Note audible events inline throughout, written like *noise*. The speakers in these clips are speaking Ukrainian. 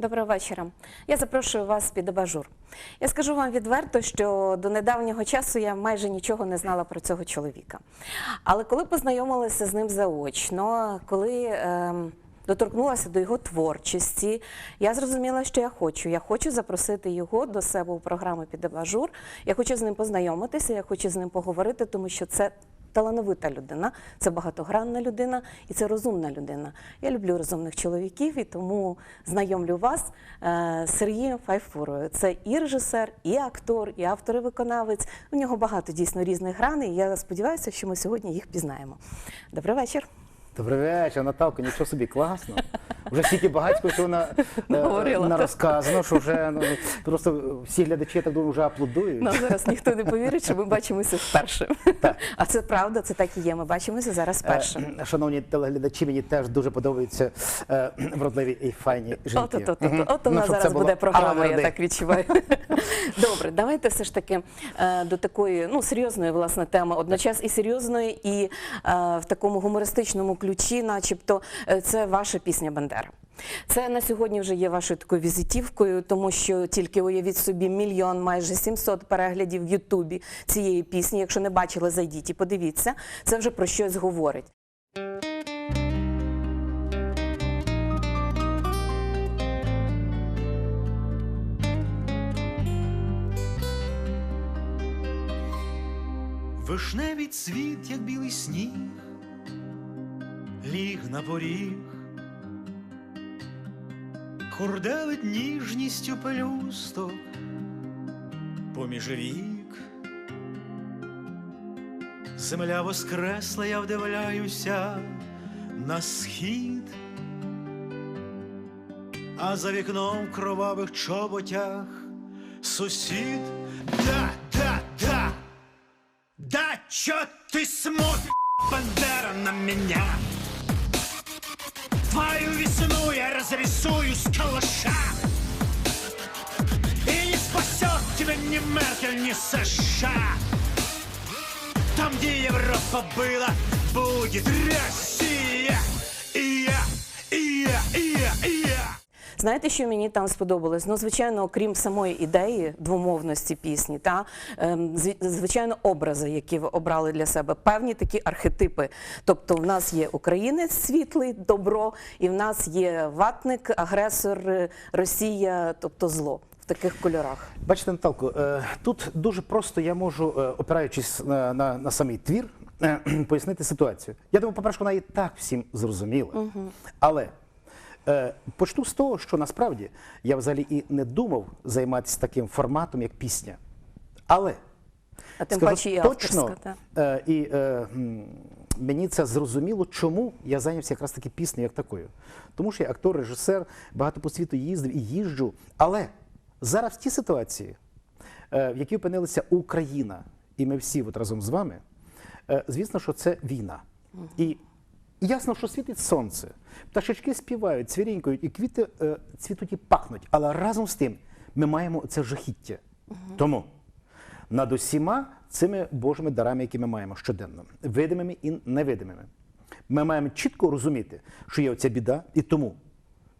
Доброго вечора. Я запрошую вас під абажур. Я скажу вам відверто, що до недавнього часу я майже нічого не знала про цього чоловіка. Але коли познайомилася з ним заочно, коли ем, доторкнулася до його творчості, я зрозуміла, що я хочу. Я хочу запросити його до себе у програму під абажур. Я хочу з ним познайомитися, я хочу з ним поговорити, тому що це талановита людина, це багатогранна людина і це розумна людина. Я люблю розумних чоловіків і тому знайомлю вас е, з Сергієм Файфурою. Це і режисер, і актор, і автор, і виконавець. У нього багато дійсно різних граней. і Я сподіваюся, що ми сьогодні їх пізнаємо. Добрий вечір. Добрий вечір, Наталко, нічого собі, класно. Вже стільки багатько цього на, Наговорила. на розказано, що вже ну, просто всі глядачі, я так думаю, вже аплодують. Нам зараз ніхто не повірить, що ми бачимося вперше. Так. А це правда, це так і є. Ми бачимося зараз вперше. Е, Шановні телеглядачі, мені теж дуже подобаються е, вродливі і файні жінки. От, от, от, от, от у Ну, нас це зараз буде програма, я так відчуваю. Добре, давайте все ж таки е, до такої ну, серйозної власне теми, одночас і серйозної, і е, в такому гумористичному ключі, начебто, е, це ваша пісня Бандера. Це на сьогодні вже є вашою такою візитівкою, тому що тільки уявіть собі мільйон, майже 700 переглядів в Ютубі цієї пісні. Якщо не бачили, зайдіть і подивіться. Це вже про щось говорить. Вишневий цвіт, як білий сніг, ліг на поріг, Хурделить ніжністю пелюсток поміж рік. Земля воскресла, я вдивляюся на схід, а за вікном в кровавих чоботях сусід. Да, да, да, да смотришь, Бандера, на меня? Твою весну я разрисую с калаша. И не спасет тебя ни Меркель, ни США. Там, где Европа была, будет Россия Знаєте, що мені там сподобалось? Ну, звичайно, окрім самої ідеї двомовності пісні, та ем, звичайно, образи, які ви обрали для себе, певні такі архетипи. Тобто, в нас є українець світлий, добро, і в нас є ватник, агресор, е, Росія, тобто зло в таких кольорах. Бачите, Наталко, е, тут дуже просто я можу, е, опираючись на, на, на самий твір, пояснити ситуацію. Я думаю, по-перше, вона і так всім зрозуміла. Але е, почну з того, що насправді я взагалі і не думав займатися таким форматом, як пісня. Але А тим Скажу паче і точно, авторська. Та. е, і е, мені це зрозуміло, чому я зайнявся якраз таки піснею як такою. Тому що я актор, режисер, багато по світу їздив і їжджу. Але зараз в тій ситуації, е, в якій опинилася Україна, і ми всі от разом з вами, е, звісно, що це війна. І ясно, що світить сонце, пташечки співають, цвірінькають, і квіти е, цвітуть і пахнуть. Але разом з тим ми маємо це жахіття. Тому над усіма цими Божими дарами, які ми маємо щоденно, видимими і невидимими. Ми маємо чітко розуміти, що є оця біда, і тому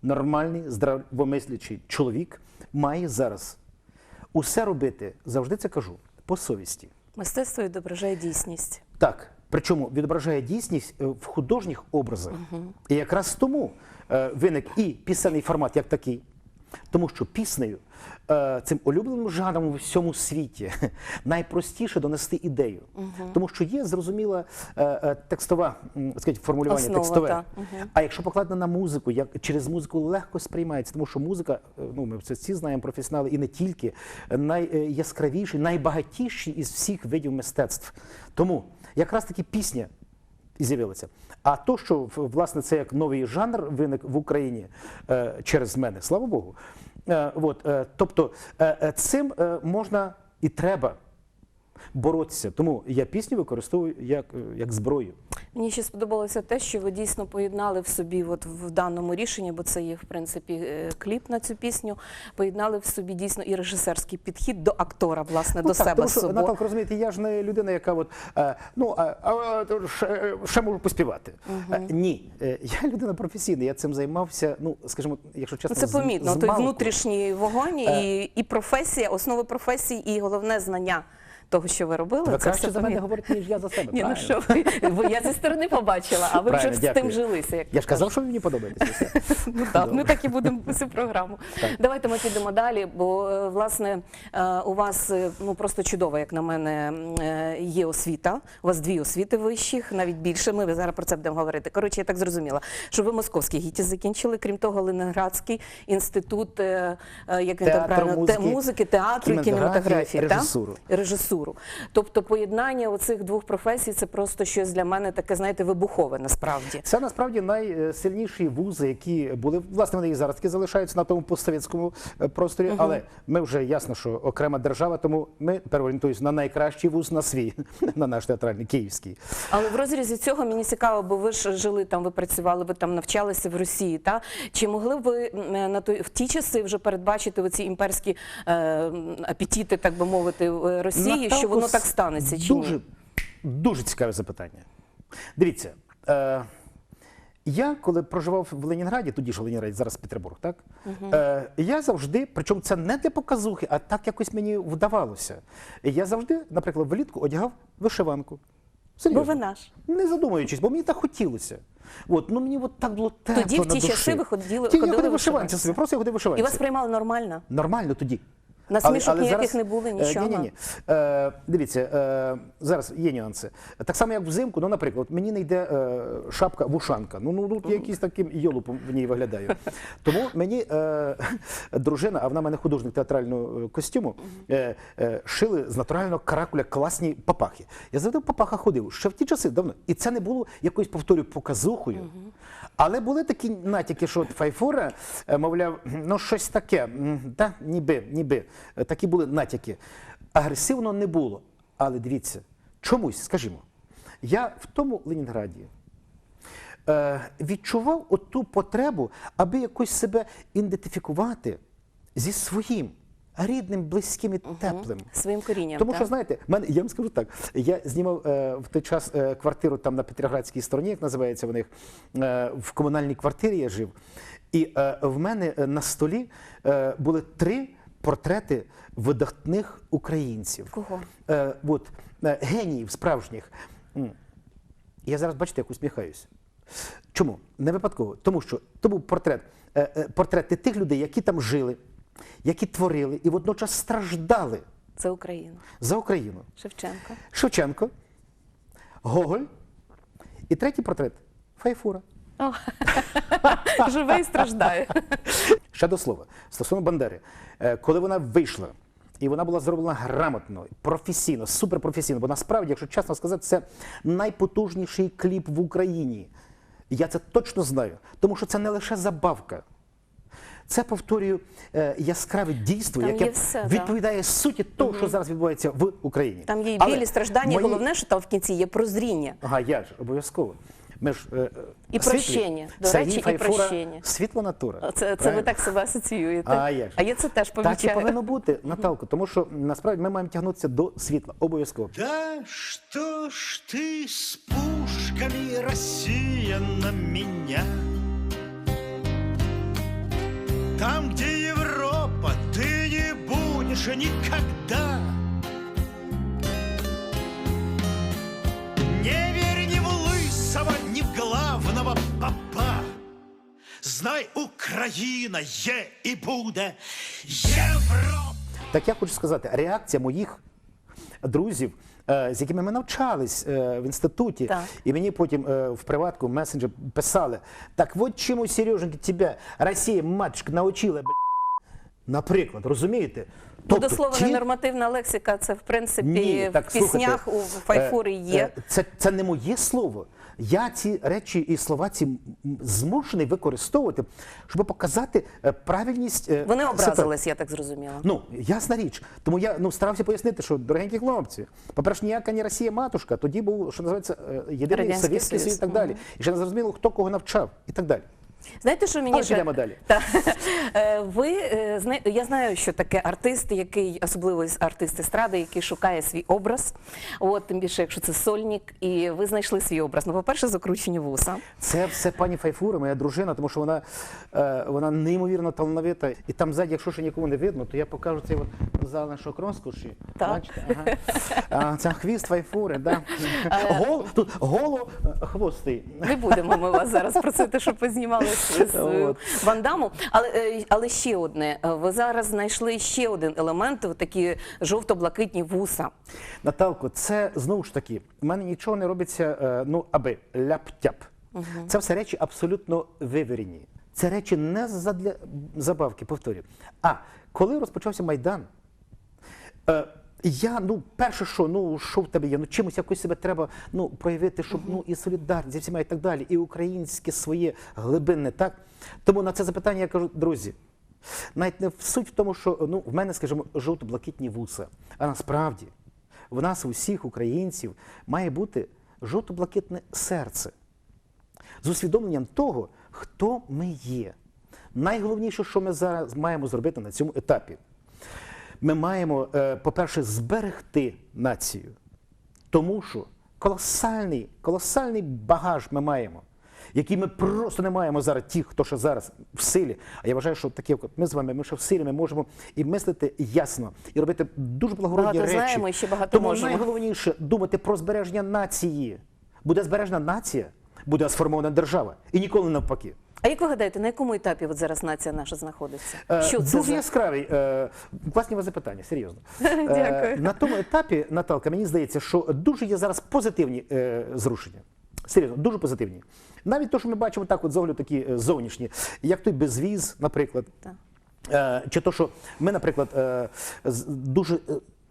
нормальний, здравомислячий чоловік має зараз усе робити, завжди це кажу, по совісті. Мистецтво відображає дійсність. Так, причому відображає дійсність е, в художніх образах. І якраз тому е, виник і пісенний формат як такий. Тому що піснею, е, цим улюбленим жанром у всьому світі, *laughs* найпростіше донести ідею. Тому що є зрозуміла е, е, текстова скажіть, формулювання Основа, текстове. та. А якщо покладено на музику, як через музику легко сприймається, тому що музика, ну ми це всі знаємо, професіонали, і не тільки найяскравіший, найбагатіший із всіх видів мистецтв. Тому якраз таки пісня і з'явилася. А то, що власне це як новий жанр виник в Україні е, через мене, слава Богу. Е, от, е, тобто цим можна і треба боротися. Тому я пісню використовую як, е, як зброю. Мені ще сподобалося те, що ви дійсно поєднали в собі, от в даному рішенні, бо це є в принципі е, кліп на цю пісню. Поєднали в собі дійсно і режисерський підхід до актора, власне, до Ну, так, себе тому що. Наталка, розумієте, я ж не людина, яка от, е, ну, а, а, ще, ще можу поспівати. Е, ні, я *laughs* людина професійна, я цим займався, ну, скажімо, якщо чесно, Ну, Це помітно. Той внутрішній вогонь і, і професія, основи професії, і головне знання того, що ви робили. Ви це краще все за мене говорите, ніж я за себе. Ні, ну що ви, я зі сторони побачила, а ви Правильно, вже з дякую. тим жилися. Як Я ж казав, що мені подобаєтеся. все. *laughs* Ну так, ми так і будемо *laughs* всю програму. Давайте ми підемо далі, бо е, власне е, у вас е, ну просто чудова, як на мене, є освіта. У вас дві освіти вищих, навіть більше. Ми зараз про це будемо говорити. Коротше, я так зрозуміла, що ви московський гіті закінчили, крім того, Ленінградський інститут, як він там правильно музики, театру кінематографії, кінематографії, та? режисуру. Режисуру. Тобто поєднання оцих двох професій це просто щось для мене таке, знаєте, вибухове насправді. Це насправді найсильніші вузи, які були. Власне, вони і зараз таки залишаються на тому постсовєтському е, просторі, але ми вже ясно, що окрема держава, тому ми переорієнтуємося на найкращий вуз на свій, *laughs* на наш театральний київський. Але в розрізі цього мені цікаво, бо ви ж жили там, ви працювали, ви там навчалися в Росії. Та чи могли б ви е, на той в ті часи вже передбачити оці імперські е, апетити, так би мовити, Росії, Наталко, що воно так станеться? Чи дуже, ні? дуже цікаве запитання. Дивіться, е, я коли проживав в Ленінграді, тоді ж Ленінград, зараз Петербург, так? Е, я завжди, причому це не для показухи, а так якось мені вдавалося. Я завжди, наприклад, влітку одягав вишиванку. Бо ви наш. Не задумуючись, бо мені так хотілося. От, ну мені от так було тепло Тоді в на ті душі. часи ви ходили- Ті, я ходив вишиванці. собі, просто я ходив вишиванці. І вас приймали нормально? Нормально тоді. Насмішок ніяких не було, нічого? Ні, ні, ні. Е, дивіться, е, зараз є нюанси. Так само, як взимку, ну, наприклад, мені не йде е, шапка вушанка. Ну, ну, ну якийсь таким йолупом в ній виглядаю. Тому мені е, дружина, а вона в мене художник театрального е, костюму, е, е, шили з натурального каракуля класні папахи. Я завжди в папахах ходив ще в ті часи давно. І це не було якоюсь, повторюю, показухою. Але були такі натяки, що от Файфура, е, мовляв, ну щось таке, та, ніби, ніби. Е, Такі були натяки. Агресивно не було. Але дивіться, чомусь, скажімо, я в тому Ленінграді е, відчував оту потребу, аби якось себе ідентифікувати зі своїм рідним, близьким і теплим. Своїм корінням. Тому так? що, знаєте, мене, я вам скажу так, я знімав е, в той час е, квартиру там на Петроградській стороні, як називається в них, е, в комунальній квартирі я жив. І е, в мене на столі е, були три портрети видатних українців. Кого? Е, от, е, геніїв справжніх. М. Я зараз, бачите, як усміхаюсь. Чому? Не випадково. Тому що то був портрет, е, е, портрети тих людей, які там жили, які творили і водночас страждали Це Україна. за Україну. Шевченко. Шевченко, Гоголь і третій портрет Файфура. О, *laughs* живе і страждає. Ще до слова, стосовно Бандери, Е, коли вона вийшла, і вона була зроблена грамотно, професійно, суперпрофесійно, бо насправді, якщо чесно сказати, це найпотужніший кліп в Україні. Я це точно знаю, тому що це не лише забавка. Це повторюю е, яскраве дійство, Там яке да. відповідає суті того, що зараз відбувається в Україні. Там є і Але білі страждання, і мої- головне, що там в кінці є прозріння. Ага, я ж обов'язково. Ми ж, е, І світлі. прощення. До речі, і прощення. Світла натура. Це, це ви так себе асоціюєте. А як же? а я це теж Так і помічаю. повинно бути, Наталко, тому що насправді ми маємо тягнутися до світла. Обов'язково. Да что ж ты с пушками, Россия, на меня? Там, где Европа, ты не будешь никогда. Не верь ни в лысого, ни в главного папа. Знай, Украина є і буде Європа. Так я хочу сказати, реакція моїх друзів, е, з якими ми навчались е, в інституті, Так. і мені потім е, в приватку месенджер писали: так от чому, Сереженька, тебе Росія, матушка, научила, бля. Наприклад, розумієте? Ну, до слова, ті- ненормативна лексика, це в принципі Ні, так, в піснях слухайте, у Файфури е, є. е, Це, це не моє слово. Я ці речі і слова ці змушений використовувати, щоб показати е, правильність. е, Вони образились, я так зрозуміла. Ну, ясна річ. Тому я ну, старався пояснити, що, дорогенькі хлопці, по-перше, ніяка не Росія матушка, тоді був, що називається, е, єдиний Совєтський. Союз і так далі. І ще не зрозуміло, хто кого навчав і так далі. Знаєте, що мені Але підемо далі. Та. Е, Ви е, я знаю, що таке артист, який особливо артист естради, який шукає свій образ. От тим більше, якщо це сольник, і ви знайшли свій образ. Ну, по-перше, закручені вуса. Це все пані Файфура, моя дружина, тому що вона, е, вона неймовірно талановита. І там ззаді, якщо ще нікому не видно, то я покажу цей от зал нашого розкоші. Так. Бачите? Ага. А, це хвіст Файфури, да. Гол, тут голо хвостий. Не будемо ми вас зараз просити, щоб ви знімали з От. Вандаму. Але, е, але ще одне. Е, Ви зараз знайшли ще один елемент, такі жовто-блакитні вуса. Наталко, це знову ж таки, в мене нічого не робиться, е, ну аби ляп-тяп. Це все речі абсолютно вивірені. Це речі не задля забавки, повторюю. А коли розпочався Майдан, е, я, ну, перше, що, ну, що в тебе є, ну чимось якось себе треба ну, проявити, щоб ну, і солідарність зі всіма і так далі, і українське своє глибинне, так? Тому на це запитання я кажу, друзі, навіть не в суть в тому, що ну, в мене, скажімо, жовто-блакитні вуса, а насправді в нас, у всіх українців, має бути жовто-блакитне серце з усвідомленням того, хто ми є. Найголовніше, що ми зараз маємо зробити на цьому етапі, ми маємо, е, по-перше, зберегти націю, тому що колосальний, колосальний багаж ми маємо, який ми просто не маємо зараз, ті, хто ще зараз в силі. А я вважаю, що такі, ми з вами, ми ще в силі, ми можемо і мислити ясно, і робити дуже благородні Багато речі. знаємо і ще багато Тому можемо. найголовніше думати про збереження нації. Буде збережена нація, буде сформована держава. І ніколи не навпаки. А як ви гадаєте, на якому етапі от зараз нація наша знаходиться? Е, Що це Дуже за яскравий. е, Класні у вас запитання, серйозно. *laughs* Е, Дякую. На тому етапі, Наталка, мені здається, що дуже є зараз позитивні е, зрушення. Серйозно, дуже позитивні. Навіть те, що ми бачимо так, от огляду такі е, зовнішні, як той безвіз, наприклад. Так. Е, Чи то, що ми, наприклад, е, дуже е,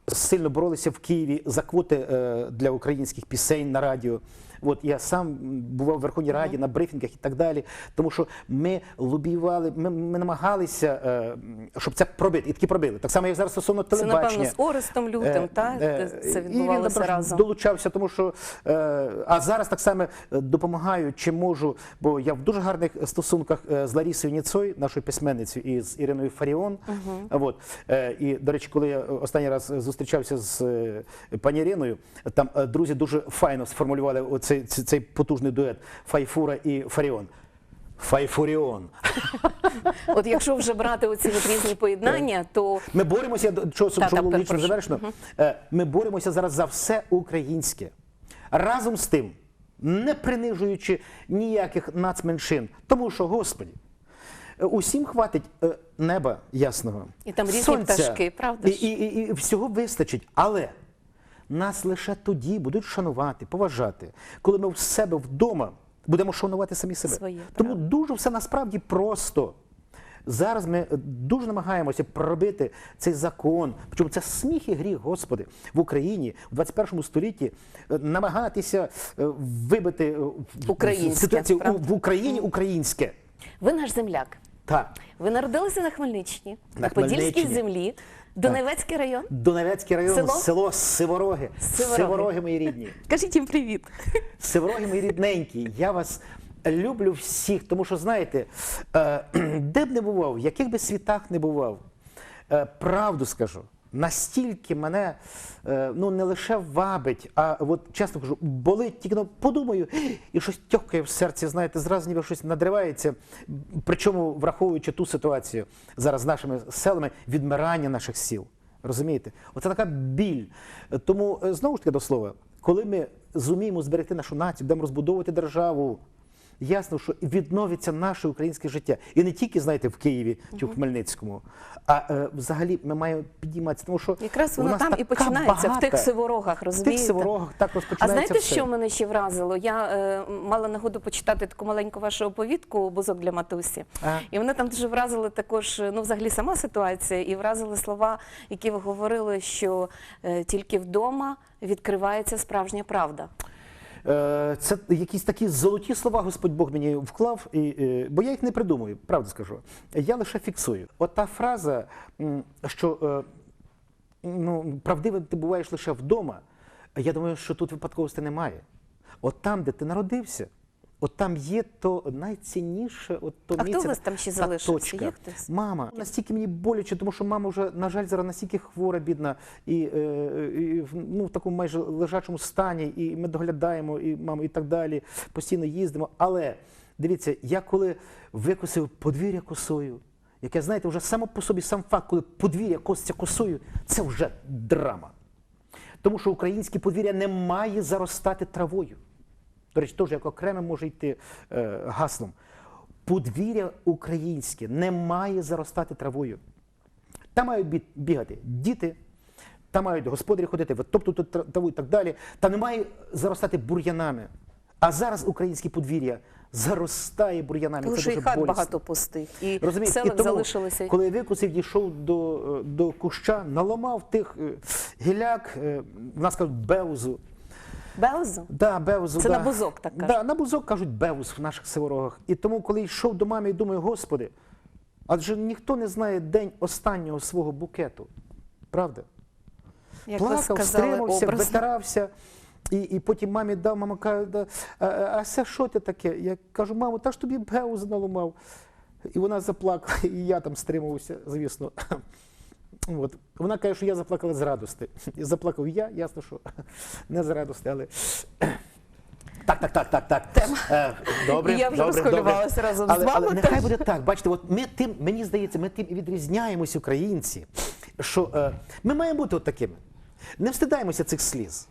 сильно боролися в Києві за квоти е, для українських пісень на радіо. От я сам бував в Верховній Раді на брифінгах і так далі, тому що ми лобіювали, ми, ми намагалися, е, щоб це пробити, і таки пробили. Так само, як зараз стосовно Це, напевно, з Орестом Лютим, Е, так? е, Це відбувалося разом. долучався, тому що е, а зараз так само е, допомагаю, чи можу, бо я в дуже гарних стосунках е, з Ларісою Ніцой, нашою письменницею, і з Іриною Фаріон. От. Е, і, до речі, коли я останній раз зустрічався з е, пані Іриною, там е, друзі дуже файно сформулювали оцей, цей, цей потужний дует Файфура і Фаріон. Файфуріон. От якщо вже брати оці різні поєднання, то Ми боремося щоб Та, та, було логічно завершено. Е, Ми боремося зараз за все українське. Разом з тим, не принижуючи ніяких нацменшин. Тому що, Господі, е, усім хватить е, неба ясного. І там різні сонця, пташки, правда і, і, і всього вистачить. Але нас лише тоді будуть шанувати, поважати, коли ми в себе вдома будемо шанувати самі себе. Своє, Тому правда. дуже все насправді просто. Зараз ми е, дуже намагаємося проробити цей закон. Причому це сміх і гріх, Господи, в Україні в 21 столітті е, намагатися е, вибити Українське, ситуацію правда? в Україні українське. ви наш земляк. Так. Ви народилися на Хмельниччині, На на, Подільській землі, Донецький район. Донецький район, Село? село, Сивороги. Сивороги. Сивороги мої рідні. Кажіть їм привіт. Сивороги мої рідненькі, я вас люблю всіх, тому що знаєте, е, *clears throat* де б не бував, в яких би світах не бував, е, правду скажу. Настільки мене е, ну не лише вабить, а от чесно кажу, болить, тільки ну, подумаю, і щось тьохкає в серці, знаєте, зразу ніби щось надривається. Причому враховуючи ту ситуацію зараз з нашими селами, відмирання наших сіл. Розумієте? Оце така біль. Тому е, знову ж таки до слова, коли ми зуміємо зберегти нашу націю, будемо розбудовувати державу. Ясно, що відновиться наше українське життя. І не тільки, знаєте, в Києві чи в Хмельницькому, а е, взагалі ми маємо підійматися. Тому що Якраз воно там і починається в тих сиворогах, В розумієте? тих сиворогах так А знаєте, все. що мене ще вразило? Я е, мала нагоду почитати таку маленьку вашу оповідку Бузок для матусі. І мене там дуже вразили також, ну, взагалі, сама ситуація, і вразили слова, які ви говорили, що е, тільки вдома відкривається справжня правда. Е, Це якісь такі золоті слова Господь Бог мені вклав, і, е, бо я їх не придумую, правду скажу. Я лише фіксую. От та фраза, що е, ну, правдивим ти буваєш лише вдома, я думаю, що тут випадковості немає. От там, де ти народився, от там є то найцінніше, от то А хто у вас там ще залишився? точка. Є хтось? Мама. Настільки мені боляче, тому що мама вже, на жаль, зараз настільки хвора, бідна, і, е, і в, ну, в такому майже лежачому стані, і ми доглядаємо, і маму, і так далі, постійно їздимо. Але дивіться, я коли викосив подвір'я косою, яке, знаєте, вже само по собі сам факт, коли подвір'я коситься косою, це вже драма. Тому що українське подвір'я не має заростати травою. Теж як окреме може йти е, гаслом. Подвір'я українське не має заростати травою. Там мають бігати діти, там мають господарі ходити, витоптувати тр- траву і так далі. Та не має заростати бур'янами. А зараз українське подвір'я заростає бур'янами. Тому що і хат болісно. багато пустих, і Розумієте, і тому, залишилося. коли я викусив, дійшов до, е, до куща, наламав тих е, гіляк, е, в нас кажуть беузу. Белзу? Да, беузу, Це да. на бузок так кажуть. Да, на бузок кажуть беуз в наших сиворогах. І тому, коли йшов до мами, і думаю, Господи, адже ніхто не знає день останнього свого букету. Правда? Як Плакав, стримався, витирався. І, і потім мамі дав, мама каже, да, а, а це що ти таке? Я кажу, мамо, та ж тобі беуз наламав. І вона заплакала, і я там стримувався, звісно. От. Вона каже, що я заплакала з радости. І заплакав я, ясно, що не з радости, але. Так, так, так, так, так. Е, добре, я вже добре, розхвилювалася добре. разом з але, вами Але нехай буде так. Бачите, от ми тим, мені здається, ми тим і відрізняємось, українці, що е, ми маємо бути от такими. Не встидаємося цих сліз.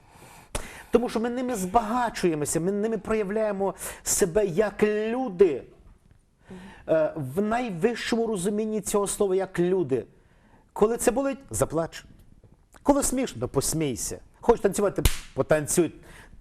Тому що ми ними збагачуємося, ми ними проявляємо себе як люди. Е, в найвищому розумінні цього слова як люди. Коли це болить, заплач. Коли смішно, посмійся. Хочеш танцювати, потанцюй.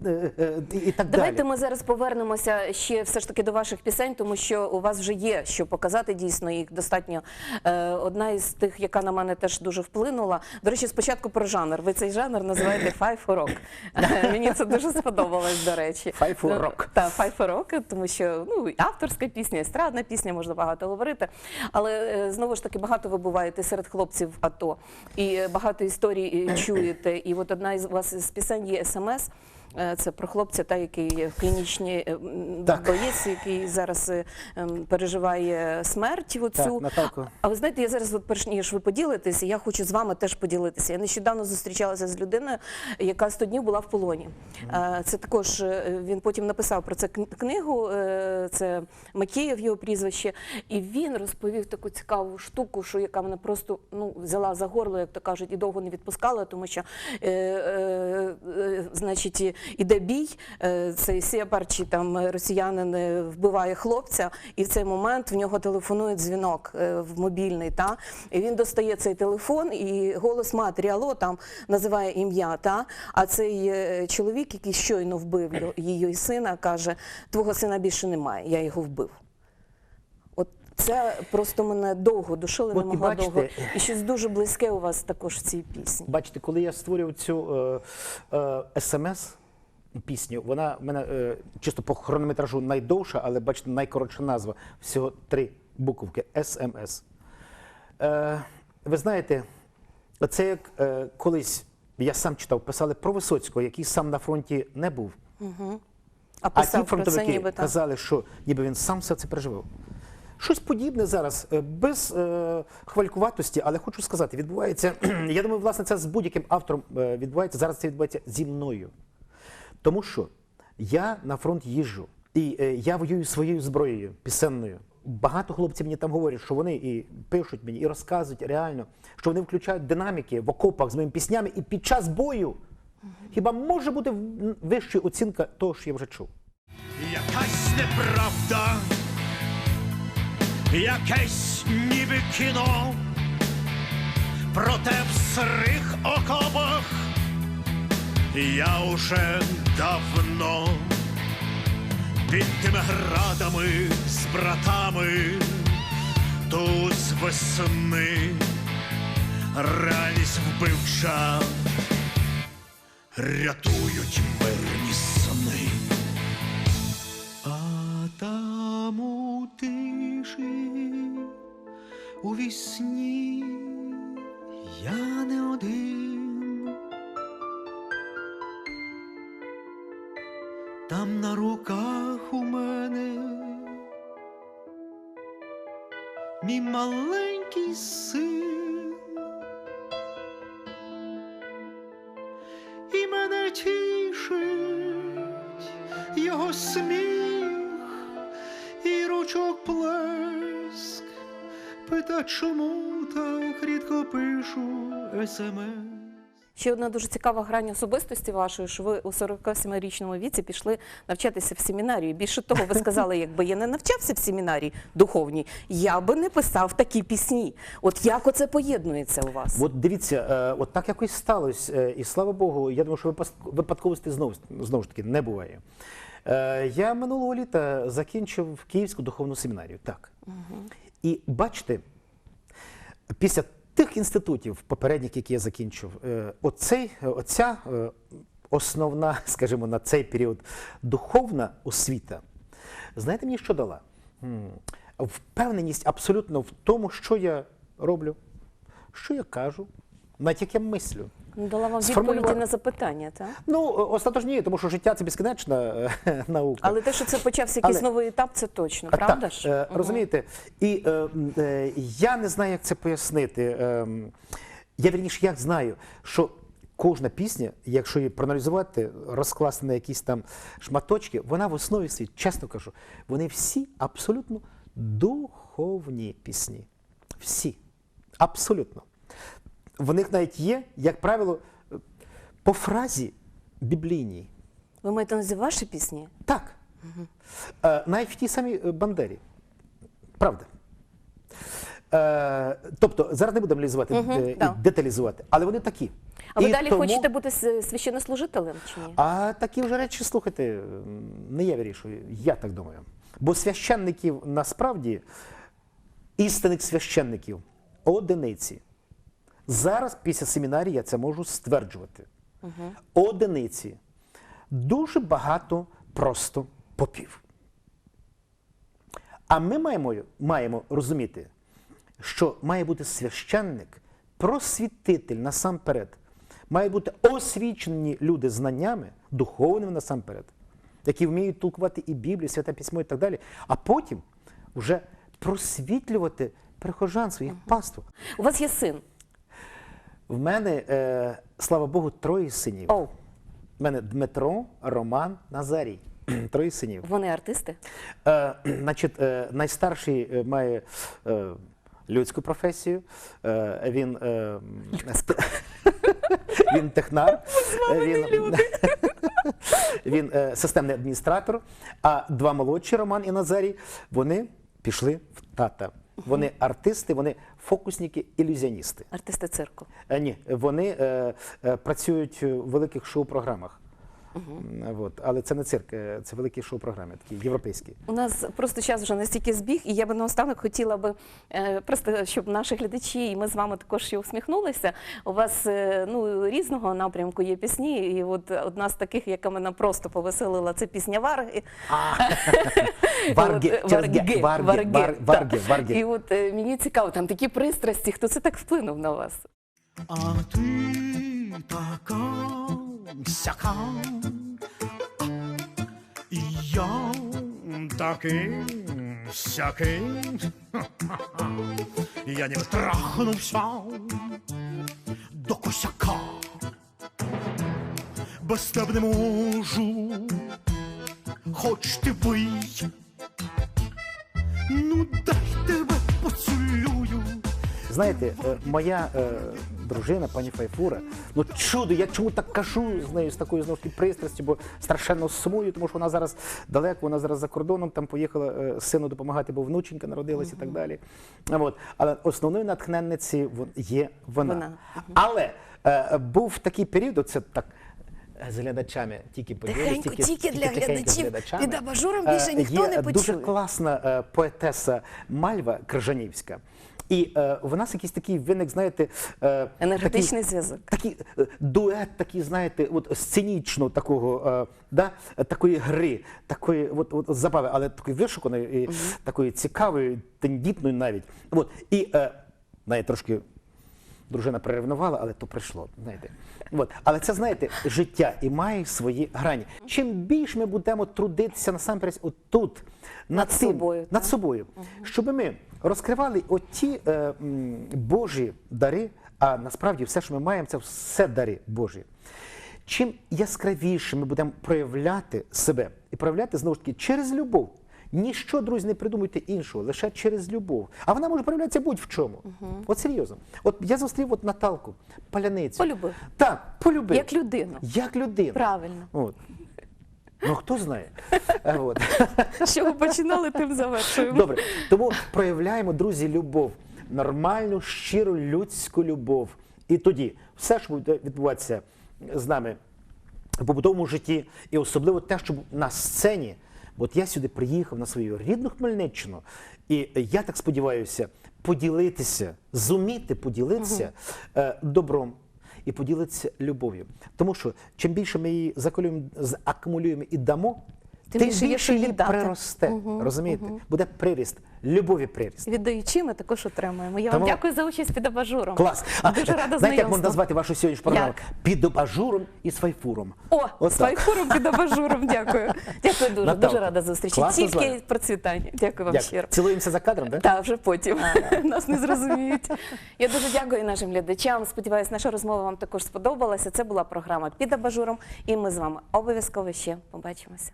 Е, е, І, так Давайте далі. ми зараз повернемося ще все ж таки до ваших пісень, тому що у вас вже є що показати. Дійсно, їх достатньо. Е, одна із тих, яка на мене теж дуже вплинула. До речі, спочатку про жанр. Ви цей жанр називаєте файфорок. *laughs* *laughs* Мені це дуже сподобалось, до речі. Файфорок. Так, файфорок, тому що ну авторська пісня, естрадна пісня, можна багато говорити. Але знову ж таки багато ви буваєте серед хлопців АТО, і багато історій чуєте. І от одна із вас з пісень є смс. Е, Це про хлопця, та який в клінічній е, боєць, який зараз е, ем, переживає смерть. Оцю. Так. А ви знаєте, я зараз, от перш ніж ви поділитеся, я хочу з вами теж поділитися. Я нещодавно зустрічалася з людиною, яка 100 днів була в полоні. Це також він потім написав про це книгу. Це Макієв, його прізвище, і він розповів таку цікаву штуку, що яка мене просто ну взяла за горло, як то кажуть, і довго не відпускала, тому що, е, е, е, значить, іде бій. е, Цей Сєпар чи там росіянин е, вбиває хлопця, і в цей момент в нього телефонує дзвінок е, в мобільний. Та і він достає цей телефон, і голос матері Алло там називає ім'я. Та а цей чоловік, який щойно вбив її сина, каже: Твого сина більше немає, я його вбив. Це просто мене довго душило, не могла бачите, довго. І щось дуже близьке у вас також в цій пісні. Бачите, коли я створював цю е, е, смс пісню, вона в мене е, чисто по хронометражу найдовша, але бачите, найкоротша назва. Всього три буковки СМС. Е, ви знаєте, це як е, колись я сам читав, писали про Висоцького, який сам на фронті не був. А А ті фронтовики ніби казали, що ніби він сам все це переживав. Щось подібне зараз, без е, хвалькуватості, але хочу сказати, відбувається. *clears throat* Я думаю, власне, це з будь-яким автором відбувається. Зараз це відбувається зі мною. Тому що я на фронт їжджу, і е, я воюю своєю зброєю пісенною. Багато хлопців мені там говорять, що вони і пишуть мені, і розказують реально, що вони включають динаміки в окопах з моїми піснями, і під час бою хіба може бути вища оцінка того, що я вже чув? Якась неправда, якесь ніби кіно, проте в сирих окопах я уже давно під тими градами з братами тут з весни реальність вбивча, рятують мирні сни, а там у тиші у вісні я не один. Там на руках у мене мій маленький син. І мене тішить його сміх і ручок плеск. Пита, чому так рідко пишу смс. Ще одна дуже цікава грань особистості вашої, що ви у 47-річному віці пішли навчатися в семінарію. Більше того, ви сказали, якби я не навчався в семінарії духовній, я би не писав такі пісні. От як оце поєднується у вас? От дивіться, е, от так якось сталося, е, і слава Богу, я думаю, що випадковості знову, знову ж таки не буває. Е, Я минулого літа закінчив Київську духовну семінарію. Так. І бачите, після тих інститутів, попередніх, які я закінчив, е, оцей, оця е, основна, *laughs* скажімо, на цей період духовна освіта, знаєте мені, що дала? Впевненість абсолютно в тому, що я роблю, що я кажу, навіть як я мислю. Дала вам відповіді на запитання, так? Ну, остаточно ні, тому що життя це безкінечна е, *laughs* наука. Але те, що це почався якийсь Але- новий етап, це точно, правда так, ж? е, Розумієте? І е, е, я не знаю, як це пояснити. Е, я вірніше, як знаю, що кожна пісня, якщо її проаналізувати, розкласти на якісь там шматочки, вона в основі свій, чесно кажу, вони всі абсолютно духовні пісні. Всі. Абсолютно. В них навіть є, як правило, е, по фразі біблійній. Ви маєте на увазі ваші пісні? Так. Е, навіть в тій самій е, Бандері. Правда. Е, тобто, зараз не будемо аналізувати е, і деталізувати, але вони такі. А ви І далі тому- хочете бути с- священнослужителем чи ні? А такі вже речі, слухайте, м, не я вирішую, я так думаю. Бо священників насправді, істинних священників, одиниці. Зараз після семінарії я це можу стверджувати. Одиниці. Дуже багато просто попів. А ми маємо, маємо розуміти, що має бути священник, просвітитель насамперед. Має бути освічені люди знаннями, духовними насамперед, які вміють толкувати і Біблію, святе письмо і так далі, а потім вже просвітлювати прихожан своїх паству. У вас є син. В мене, е, слава Богу, троє синів. Оу, У мене Дмитро, Роман, Назарій. *clears throat* Троє синів. вони артисти? Е, *clears throat* значить, е, найстарший е, має е, людську професію. Е, він, е, *laughs* він технар. Він, *laughs* він е, системний адміністратор. А два молодші Роман і Назарій, вони пішли в тата. Вони артисти, вони фокусники, ілюзіоністи. Артисти цирку. Е, ні, вони е, е, працюють у великих шоу-програмах. М, От. Але це не цирк, е, це великі шоу-програми, такі європейські. У нас просто час вже настільки збіг, і я би наостанок хотіла би е, просто, щоб наші глядачі і ми з вами також ще усміхнулися. У вас е, ну різного напрямку є пісні, і от одна з таких, яка мене просто повеселила, це пісня Варги. *laughs* Варги. Варги, Варги, Варги, Варги, Варги. І от мені цікаво, там такі пристрасті, хто це так вплинув на вас? А ти така сяка, і я такий сякий. Ха-ха-ха. Я не втрахнувся до косяка. Без тебе не можу, хоч ти пий. Ну дай тебе поцілую. Знаєте, е, моя е, дружина, пані Файфура, ну чудо, я чому так кажу з нею з такою знову ж таки пристрастю, бо страшенно сумую, тому що вона зараз далеко, вона зараз за кордоном, там поїхала е, сину допомагати, бо внученька народилась і так далі. От. Але основною натхненниці є вона. Вона. Але е, був такий період, оце так. е, З глядачами тільки поділюсь, Тихенько, тільки для тихенько з глядачів. глядачами. Під абажуром Е, більше ніхто є не Дуже класна е, поетеса Мальва Крижанівська. І е, в нас якийсь такий виник, знаєте, е, Енергетичний такий- зв'язок. такий е, дует, такий, знаєте, от сценічно такого, е, да, такої гри, такої от, от, забави, але такої вишуканої, і такої цікавої, тендітної навіть. От, і е, навіть трошки дружина приревнувала, але то прийшло. Знаєте. От. Але це, знаєте, життя і має свої грані. Чим більше ми будемо трудитися насамперед отут, над, Над тим, собою, над собою, щоб ми розкривали оті е, м, Божі дари, а насправді все, що ми маємо, це все дари Божі. Чим яскравіше ми будемо проявляти себе і проявляти знову ж таки через любов. Ніщо, друзі, не придумуйте іншого, лише через любов. А вона може проявлятися будь-в чому. От серйозно. От я зустрів от Наталку, паляницю. Полюбив. Так, полюбив. Як людину. Як людину. Правильно. От. Ну хто знає. *laughs* Е, От. З чого починали, тим завершуємо. Добре, тому проявляємо, друзі, любов, нормальну, щиру людську любов. І тоді все, що буде відбуватися з нами в побутовому житті, і особливо те, що на сцені. От я сюди приїхав на свою рідну Хмельниччину, і я так сподіваюся поділитися, зуміти поділитися угу. добром і поділитися любов'ю. Тому що чим більше ми її заколюємо, акумулюємо і дамо, Тим тим, більше більше її віддати. приросте. Розумієте? Буде приріст, любові приріст. Віддаючи, ми також отримуємо. Я Тому- вам дякую за участь під абажуром. Клас. Дуже рада знаєте, як знайомству. можна назвати вашу сьогоднішню програму? Як? Під абажуром і з файфуром. О, От з так. файфуром під абажуром. Дякую. Дякую дуже. Наталко, Дуже рада зустрічі. класно Тільки процвітання. Дякую вам Дякую. щиро. Цілуємося за кадром, так? Та вже потім *laughs* нас не зрозуміють. *laughs* Я дуже дякую нашим глядачам. Сподіваюсь, наша розмова вам також сподобалася. Це була програма під абажуром, і ми з вами обов'язково ще побачимося.